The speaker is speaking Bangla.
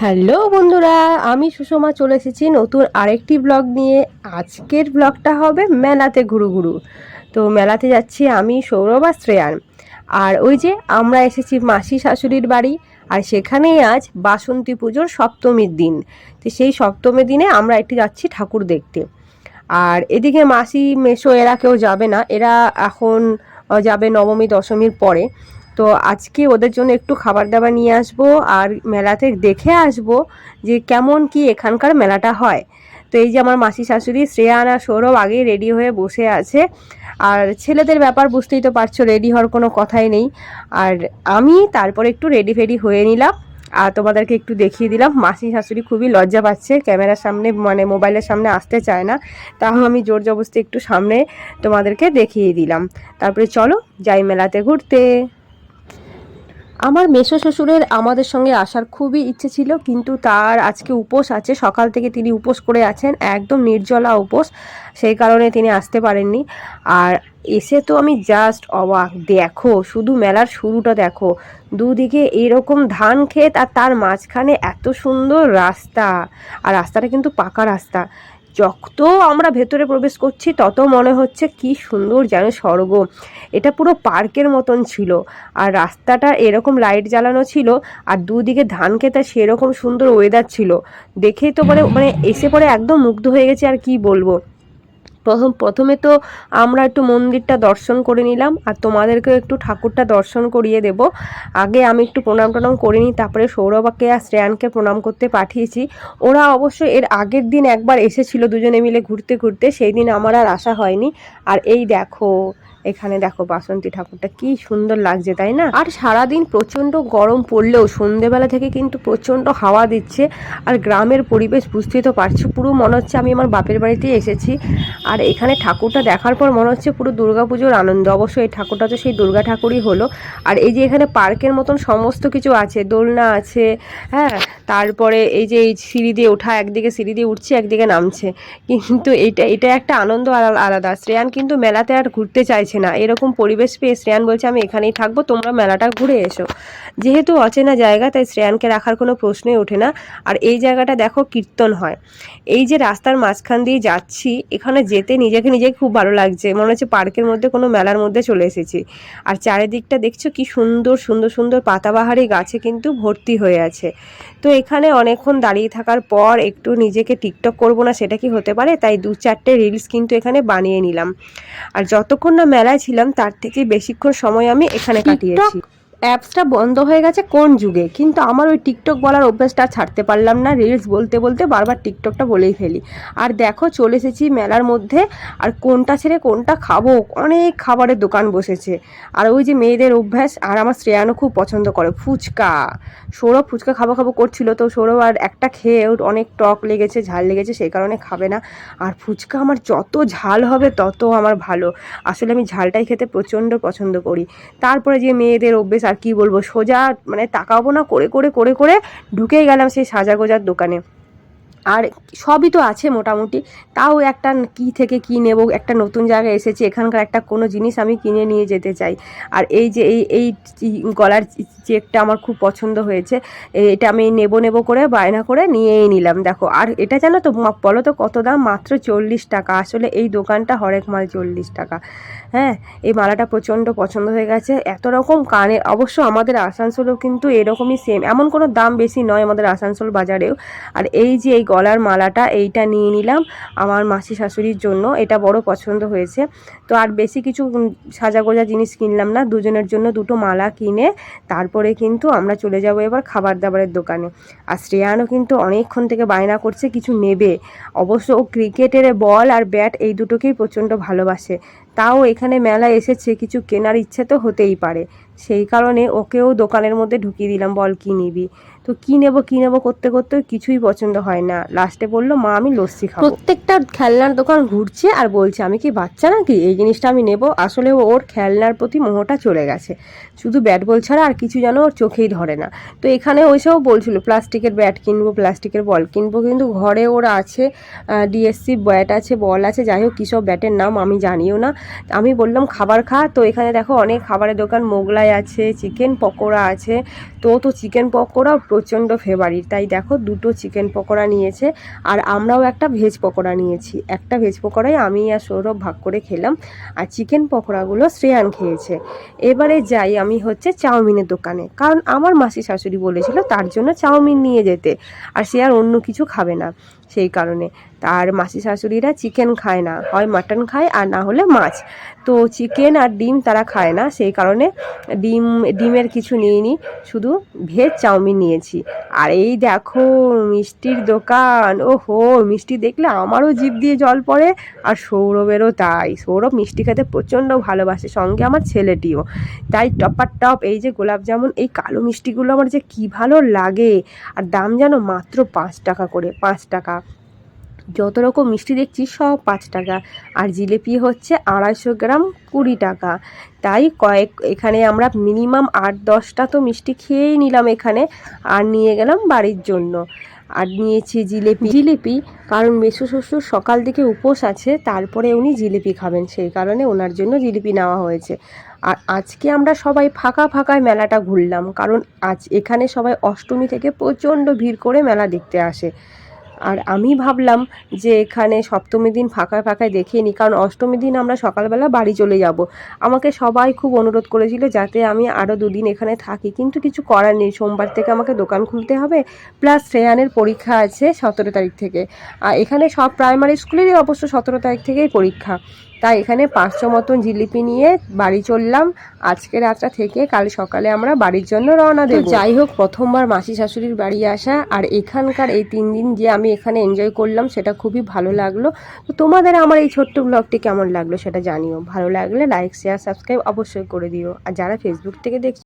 হ্যালো বন্ধুরা, আমি সুষমা চলে এসেছি নতুন আরেকটি ব্লগ নিয়ে। আজকের ব্লগটা হবে মেলাতে ঘুরু ঘুরু। তো মেলাতে যাচ্ছি আমি, সৌরভ আর শ্রেয়ান। আর ওই যে আমরা এসেছি মাসি শাশুড়ির বাড়ি, আর সেখানেই আজ বাসন্তী পুজোর সপ্তমীর দিন। তো সেই সপ্তমীর দিনে আমরা একটি যাচ্ছি ঠাকুর দেখতে। আর এদিকে মাসি মেশো এরা কেউ যাবে না। এরা এখন যাবে নবমী, দশমীর পরে। তো আজকে ওদের জন্য একটু খাবার দাবার নিয়ে আসব আর মেলাতে দেখে আসব যে কেমন কি এখানকার মেলাটা হয়। তো এই যে আমার মাসি শাশুড়ি শ্রেয়ান আর সৌরভ আগেই রেডি হয়ে বসে আছে। আর ছেলেদের ব্যাপার বুঝতেই তো পারছ, রেডি হওয়ার কোনো কথাই নেই। আর আমি তারপরে একটু রেডি ফেডি হয়ে নিলাম। আর তোমাদেরকে একটু দেখিয়ে দিলাম, মাসি শাশুড়ি খুবই লজ্জা পাচ্ছে, ক্যামেরার সামনে মানে মোবাইলের সামনে আসতে চায় না। তাও আমি জোর জবরদস্তি একটু সামনে তোমাদেরকে দেখিয়ে দিলাম। তারপরে চলো যাই মেলাতে ঘুরতে। আমার মেসো শ্বশুরের আমাদের সঙ্গে আসার খুবই ইচ্ছে ছিল, কিন্তু তার আজকে উপোস আছে। সকাল থেকে তিনি উপোস করে আছেন, একদম নির্জলা উপোস। সেই কারণে তিনি আসতে পারেননি। আর এসে তো আমি জাস্ট অবাক। দেখো, শুধু মেলার শুরুটা দেখো। দুদিকে এরকম ধান ক্ষেত আর তার মাঝখানে এত সুন্দর রাস্তা। আর রাস্তাটা কিন্তু পাকা রাস্তা। যত আমরা ভেতরে প্রবেশ করছি, তত মনে হচ্ছে কি সুন্দর যেন স্বর্গ। এটা পুরো পার্কের মতন ছিল আর রাস্তাটা এরকম লাইট জ্বালানো ছিল আর দুদিকে ধান খেতে সেরকম সুন্দর ওয়েদার ছিল। দেখেই তো মানে মানে এসে পরে একদম মুগ্ধ হয়ে গেছে আর কি বলব। প্রথম, প্রথমে তো আমরা একটু মন্দিরটা দর্শন করে নিলাম আর তোমাদেরকেও একটু ঠাকুরটা দর্শন করিয়ে দেব। আগে আমি একটু প্রণাম টনাম করে নিই, তারপরে সৌরভকে আর শ্রেয়ানকে প্রণাম করতে পাঠিয়েছি। ওরা অবশ্য এর আগের দিন একবার এসেছিল দুজনে মিলে ঘুরতে ঘুরতে, সেই দিন আমার আর আসা হয়নি। আর এই দেখো এখানে দেখো বাসন্তী ঠাকুরটা কি সুন্দর লাগছে, তাই না? আর সারাদিন প্রচণ্ড গরম পড়লেও সন্ধেবেলা থেকে কিন্তু প্রচণ্ড হাওয়া দিচ্ছে আর গ্রামের পরিবেশ বুঝতেই তো পারছ, পুরো মনে হচ্ছে আমি আমার বাপের বাড়িতে এসেছি। আর এখানে ঠাকুরটা দেখার পর মনে হচ্ছে পুরো দুর্গাপুজোর আনন্দ অবশ্যই এই ঠাকুরটা তো সেই দুর্গা ঠাকুরই হলো। আর এই যে এখানে পার্কের মতন সমস্ত কিছু আছে, দোলনা আছে হ্যাঁ তারপরে এই যে এই সিঁড়ি দিয়ে ওঠা, একদিকে সিঁড়ি দিয়ে উঠছে, একদিকে নামছে। কিন্তু এটা এটা একটা আনন্দ আলা- আলাদা। শ্রেয়ান কিন্তু মেলাতে আর ঘুরতে চাইছে না, এরকম পরিবেশ পেয়ে শ্রেয়ান বলছে, আমি এখানেই থাকব, তোমরা মেলাটা ঘুরে এসো। যেহেতু অচেনা জায়গা, তাই শ্রেয়ানকে রাখার কোনো প্রশ্নই ওঠে না। আর এই জায়গাটা দেখো কীর্তন হয়। এই যে রাস্তার মাঝখান দিয়ে যাচ্ছি, এখানে যেতে নিজেকে নিজে খুব ভালো লাগছে। মনে হচ্ছে পার্কের মধ্যে কোনো মেলার মধ্যে চলে এসেছি। আর চারিদিকটা দেখছ কি সুন্দর সুন্দর সুন্দর পাতাবাহারি গাছে কিন্তু ভর্তি হয়ে আছে। তো এখানে অনেকক্ষণ দাঁড়িয়ে থাকার পর একটু নিজেকে টিকটক করব না, সেটা কি হতে পারে? তাই দু চারটে রিলস কিন্তু এখানে বানিয়ে নিলাম। আর যতক্ষণ না মেলায় ছিলাম তার থেকে বেশিক্ষণ সময় আমি এখানে কাটিয়েছি। অ্যাপসটা বন্ধ হয়ে গেছে কোন যুগে? কিন্তু আমার ওই টিকটক বলার অভ্যাসটা ছাড়তে পারলাম না রিলস বলতে বলতে বারবার টিকটকটা বলেই ফেলি। আর দেখো, চলে এসেছি মেলার মধ্যে, আর কোনটা ছেড়ে কোনটা খাব? অনেক খাবারের দোকান বসেছে। আর ওই যে মেয়েদের অভ্যাস, আর আমার শ্রেয়ানও খুব পছন্দ করে, ফুচকা। সৌরভ ফুচকা খাব খাব করছিল, তো সৌরভ আর একটা খেয়ে ওর অনেক টক লেগেছে, ঝাল লেগেছে, সেই কারণে খাবে না। আর ফুচকা আমার যত ঝাল হবে, তত আমার ভালো। আসলে আমি ঝালটাই খেতে প্রচণ্ড পছন্দ করি। তারপরে যে মেয়েদের অভ্যেস আর কি বলব, সোজা মানে তাকাবো না, করে করে করে করে ঢুকেই গেলাম সেই সাজা গোজার দোকানে। আর সবই তো আছে মোটামুটি, তাও একটা কি থেকে কি নেব, একটা নতুন জায়গায় এসেছি, এখানকার একটা কোনো জিনিস আমি কিনে নিয়ে যেতে চাই। আর এই যে, এই এই গলার চেকটা আমার খুব পছন্দ হয়েছে এটা আমি নেব নেব করে, বায়না করে নিয়েই নিলাম। দেখো, আর এটা জানো তো বলো তো কত দাম? মাত্র চল্লিশ টাকা। আসলে এই দোকানটা হরেক মাল চল্লিশ টাকা। হ্যাঁ এই মালাটা প্রচণ্ড পছন্দ হয়ে গেছে। এত রকম কানে অবশ্য আমাদের আসানসোলেও কিন্তু এরকমই সেম এমন কোনো দাম বেশি নয় আমাদের আসানসোল বাজারেও। আর এই যে এই গলার মালাটা এইটা নিয়ে নিলাম আমার মাসি শাশুড়ির জন্য। এটা বড় পছন্দ হয়েছে। তো আর বেশি কিছু উম, সাজা গোজা জিনিস কিনলাম না। দুজনের জন্য দুটো মালা কিনে তারপরে কিন্তু আমরা চলে যাব এবার খাবার দাবারের দোকানে। আর শ্রেয়ানও কিন্তু অনেকক্ষণ থেকে বায়না করছে কিছু নেবে। অবশ্য ও ক্রিকেটের বল আর ব্যাট এই দুটোকেই প্রচণ্ড ভালোবাসে। তাও এখানে মেলা এসেছে, কিছু কেনার ইচ্ছে তো হতেই পারে। সেই কারণে ওকেও দোকানের মধ্যে ঢুকিয়ে দিলাম বল কী নিবি। তো কি নেব কি নেব করতে করতে কিছুই পছন্দ হয় না। লাস্টে বলল, মা, আমি লস্যি খাব। প্রত্যেকটা খেলনার দোকান ঘুরছে আর বলছে, আমি কি বাচ্চা নাকি? এই জিনিসটা আমি নেব। আসলে ওর খেলনার প্রতি মোহটা চলে গেছে। শুধু ব্যাট বল ছাড়া আর কিছু যেন ওর চোখেই ধরে না। তো এখানে ওইসব বলছিল, প্লাস্টিকের ব্যাট কিনবো, প্লাস্টিকের বল কিনবো। কিন্তু ঘরে ওর আছে ডিএসসি ব্যাট আছে বল আছে, যাই হোক, কী সব ব্যাটের নাম আমি জানিও না। আমি বললাম, খাবার খা। তো এখানে দেখো, অনেক খাবারের দোকান, মোগলাই আছে, চিকেন পকোড়া আছে। তো তো চিকেন পকোড়া প্রচণ্ড ফেভারিট তাই দেখো দুটো চিকেন পকোড়া নিয়েছে, আর আমরাও একটা ভেজ পকোড়া নিয়েছি। একটা ভেজ পকোড়াই আমি আর সৌরভ ভাগ করে খেলাম, আর চিকেন পকোড়াগুলো শ্রেয়ান খেয়েছে। এবারে যাই আমি হচ্ছে চাউমিনের দোকানে, কারণ আমার মাসি শাশুড়ি বলেছিল তার জন্য চাউমিন নিয়ে যেতে, আর সে আর অন্য কিছু খাবে না সেই কারণে। তার মাসি শাশুড়িরা চিকেন খায় না। হয় মাটন খায় আর না হলে মাছ। তো চিকেন আর ডিম তারা খায় না, সেই কারণে ডিম, ডিমের কিছু নিইনি, শুধু ভেজ চাউমিন নিয়েছি। আর এই দেখো মিষ্টির দোকান ও হো মিষ্টি দেখলে আমারও জিভ দিয়ে জল পড়ে। আর সৌরভেরও তাই। সৌরভ মিষ্টি খেতে প্রচণ্ড ভালোবাসে, সঙ্গে আমার ছেলেটিও। তাই টপার টপ, এই যে গোলাপ জামুন, এই কালো মিষ্টিগুলো আমার যে কী ভালো লাগে। আর দাম যেন মাত্র পাঁচ টাকা করে, পাঁচ টাকা। যত রকম মিষ্টি দেখছি সব পাঁচ টাকা। আর জিলিপি হচ্ছে আড়াইশো গ্রাম কুড়ি টাকা। তাই কয়েক, এখানে আমরা মিনিমাম আট, দশটা তো মিষ্টি খেয়েই নিলাম এখানে আর নিয়ে গেলাম বাড়ির জন্য। আর নিয়েছি জিলিপি। জিলিপি, কারণ মেসু শ্বশুর সকাল থেকে উপোস আছে, তারপরে উনি জিলিপি খাবেন। সেই কারণে ওনার জন্য জিলিপি নেওয়া হয়েছে। আর আজকে আমরা সবাই ফাঁকা ফাঁকায় মেলাটা ঘুরলাম, কারণ আজ এখানে সবাই অষ্টমী থেকে প্রচণ্ড ভিড় করে মেলা দেখতে আসে। আর আমি ভাবলাম যে এখানে সপ্তমী দিন ফাঁকায় ফাঁকায় দেখিয়ে নিই কারণ অষ্টমী দিন আমরা সকালবেলা বাড়ি চলে যাব। আমাকে সবাই খুব অনুরোধ করেছিল যাতে আমি আরও দুদিন এখানে থাকি, কিন্তু কিছু করার নেই। সোমবার থেকে আমাকে দোকান খুলতে হবে, প্লাস শ্রেয়ানের পরীক্ষা আছে সতেরো তারিখ থেকে। আর এখানে সব প্রাইমারি স্কুলেরই অবশ্য সতেরো তারিখ থেকেই পরীক্ষা। তাই এখানে পাঁচশো মতন জিলিপি নিয়ে বাড়ি চললাম। আজকে রাতটা থেকে কাল সকালে আমরা বাড়ির জন্য রওনা দেব। যাই হোক প্রথমবার মাসি শাশুড়ির বাড়ি আসা আর এখানকার এই তিন দিন যে আমি এখানে এনজয় করলাম সেটা খুবই ভালো লাগল। তো তোমাদের আমার এই ছোট্ট ব্লগটি কেমন লাগল সেটা জানিও। ভালো লাগলে লাইক শেয়ার সাবস্ক্রাইব অবশ্যই করে দিও। আর যারা ফেসবুক থেকে দেখছ